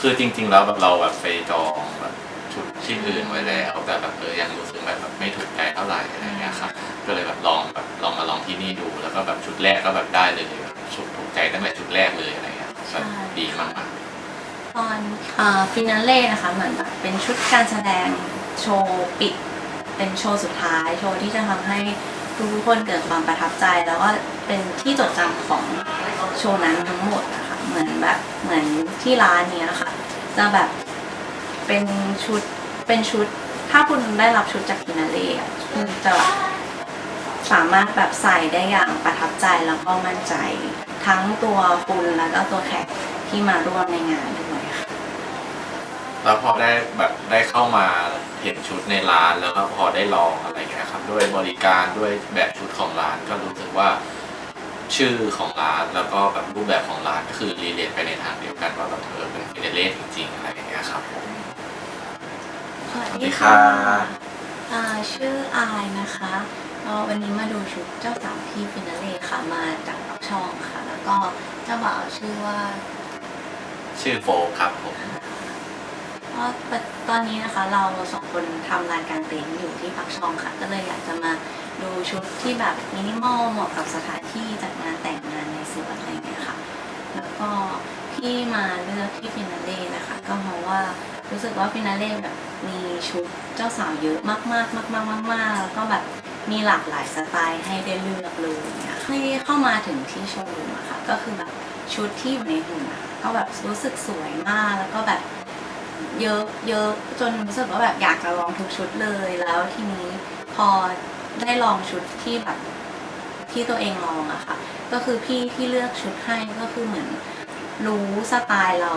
คือจริง ๆ แล้วแบบเราแบบไปจองแบบชุดที่อื่นไว้แล้วแต่แบบเออยังรู้สึกแบบแบบไม่ถูกใจเท่าไหร่อะไรเงี้ยครับก็เลยแบบลองแบบลองมาลองที่นี่ดู แล้วก็แบบชุดแรกก็แบบได้เลยแบบชุดถูกใจตั้งแต่ชุดแรกเลยอะไรเงี้ยแบบดีมากๆตอนฟินาเล่นะคะ เหมือนแบบเป็นชุดการแสดงโชว์ปิด เป็นโชว์สุดท้าย โชว์ที่จะทำให้ทุกคนเกิดความประทับใจ แล้วก็เป็นที่จดจำของโชว์นั้นทั้งหมดนะคะ เหมือนแบบเหมือนที่ร้านเนี้ยค่ะ จะแบบเป็นชุดเป็นชุด ถ้าคุณได้รับชุดจากฟินาเล่อะคุณจะสามารถแบบใส่ได้อย่างประทับใจแล้วก็มั่นใจ ทั้งตัวคุณแล้วก็ตัวแขกที่มาร่วมในงานด้วยค่ะแล้วพอได้แบบได้เข้ามาเห็นชุดในร้านแล้วก็พอได้ลองอะไรเงี้ยครับ ด้วยบริการด้วยแบบชุดของร้านก็รู้สึกว่า ชื่อของร้านแล้วก็แบบรูปแบบของร้านก็คือรีเลทไปในทางเดียวกันว่าแบบเออเป็นฟิเดเล่จริงๆอะไรอย่างเงี้ยครับผมสวัสสวัสดีดีค่ะค่ะอ่าชื่ออายนะคะก็วันนี้มาดูชุดเจ้าสาวที่ฟินาเล่ค่ะมาจากปักช่องค่ะ แล้วก็เจ้าบ่าวชื่อว่า ชื่อโฟกครับผมก็ตอนนี้นะคะเราสองคนทำรายการเต็นท์อยู่ที่ปักช่องค่ะ ก็เลยอยากจะมา ดูชุดที่แบบมินิมอลเหมาะกับสถานที่จัดงานแต่งงานในสวนอะไรเงี้ยค่ะ แล้วก็ที่มาเลือกที่ฟินาเล่นะคะก็เพราะว่ารู้สึกว่าฟินาเล่แบบมีชุดเจ้าสาวเยอะมากๆมากๆมากๆมากแล้วก็แบบมีหลากหลายสไตล์ให้ได้เลือกเลยเนี่ยที่เข้ามาถึงที่โชว์รูมอะค่ะก็คือแบบชุดที่อยู่ในหุ่นอะก็แบบรู้สึกสวยมากแล้วก็แบบเยอะเยอะจนรู้สึกว่าแบบอยากจะลองทุกชุดเลยแล้วทีนี้พอ ได้ลองชุดที่แบบที่ตัวเองลองอะค่ะ ก็คือพี่ที่เลือกชุดให้ก็คือเหมือนรู้สไตล์เรา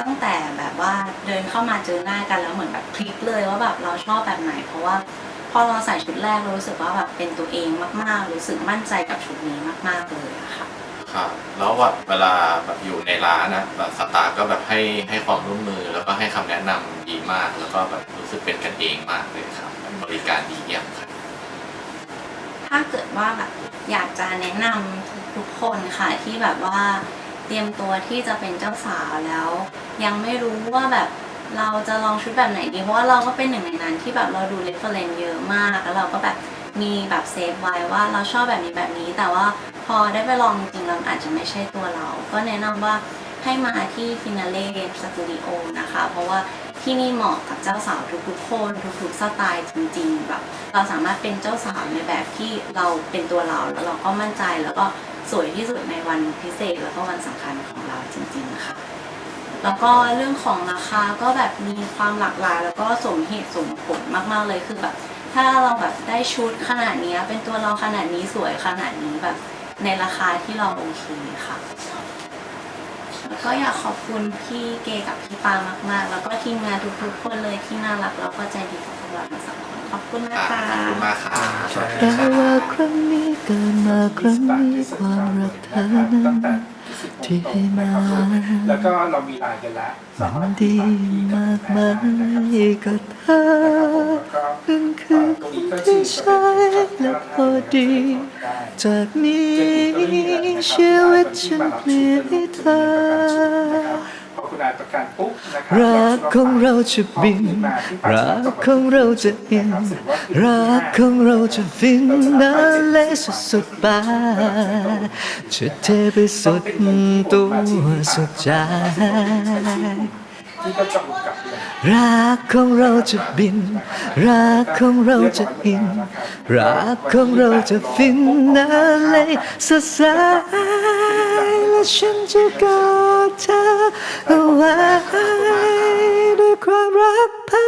ตั้งแต่แบบว่าเดินเข้ามาเจอหน้ากันแล้วเหมือนแบบคลิกเลยว่าแบบเราชอบแบบไหน เพราะว่าพอเราใส่ชุดแรกเรารู้สึกว่าแบบเป็นตัวเองมากๆ รู้สึกมั่นใจกับชุดนี้มากๆเลยอะค่ะครับแล้วแบบเวลาแบบอยู่ในร้านนะแบบสตาร์ก็แบบให้ให้ความร่วมมือแล้วก็ให้คำแนะนำดีมาก แล้วก็แบบรู้สึกเป็นกันเองมากเลยครับบริการดีเยี่ยมครับ ถ้าเกิดว่าแบบอยากจะแนะนำทุกๆคนค่ะที่แบบว่าเตรียมตัวที่จะเป็นเจ้าสาวแล้ว ยังไม่รู้ว่าแบบเราจะลองชุดแบบไหนดีเพราะว่าเราก็เป็นหนึ่งในนั้นที่แบบเราดูเรฟเฟรนเยอะมากแล้วเราก็แบบมีแบบเซฟไว้ว่าเราชอบแบบนี้แบบนี้ แต่ว่าพอได้ไปลองจริงๆแล้วอาจจะไม่ใช่ตัวเรา ก็แนะนำว่า ให้มาที่ฟินาเล่สตูดิโอนะคะ เพราะว่าที่นี่เหมาะกับเจ้าสาวทุกๆคนทุกๆสไตล์จริงๆแบบเราสามารถเป็นเจ้าสาวในแบบที่เราเป็นตัวเราแล้วเราก็มั่นใจแล้วก็สวยที่สุดในวันพิเศษแล้วก็วันสำคัญของเราจริงๆค่ะแล้วก็เรื่องของราคาก็แบบมีความหลากหลาย แล้วก็สมเหตุสมผลมากๆเลยคือแบบ ถ้าเราแบบได้ชุดขนาดนี้เป็นตัวเราขนาดนี้สวยขนาดนี้แบบในราคาที่เราโอเคค่ะ ก็อยากขอบคุณพี่เกกับพี่ปามากๆ แล้วก็ทีมงานทุกๆคนเลยที่น่ารักแล้วก็ใจดีกับพวกเราทั้งสองคนขอบคุณนะขอบคะคุณมากครับแต่ว่าครั้งนี้เกิดมาครั้งนี้ความรักเธอนั้นที่ใทีมาแล้วก็เรามีลายกันแล้วมันดีมากมายกับเธอเป็นคืนที่ใช่และพอดี จากนี้ชีวิตฉันเปลี่ยนให้เธอ กันปุ๊บนะครัรักของเราจะบิน รักของเราจะอิน รักของเราจะฟินนาเลสุดๆไปจะเทไปสุดตัวสุดใจที่ก็จะบุกกลับเลยรักของเราจะบินรักของเราจะอินรักของเราจะฟินนาเลสดใสและฉันจะกอด เธอเอาไว้ด้วยความรักพักดีด้วยใจ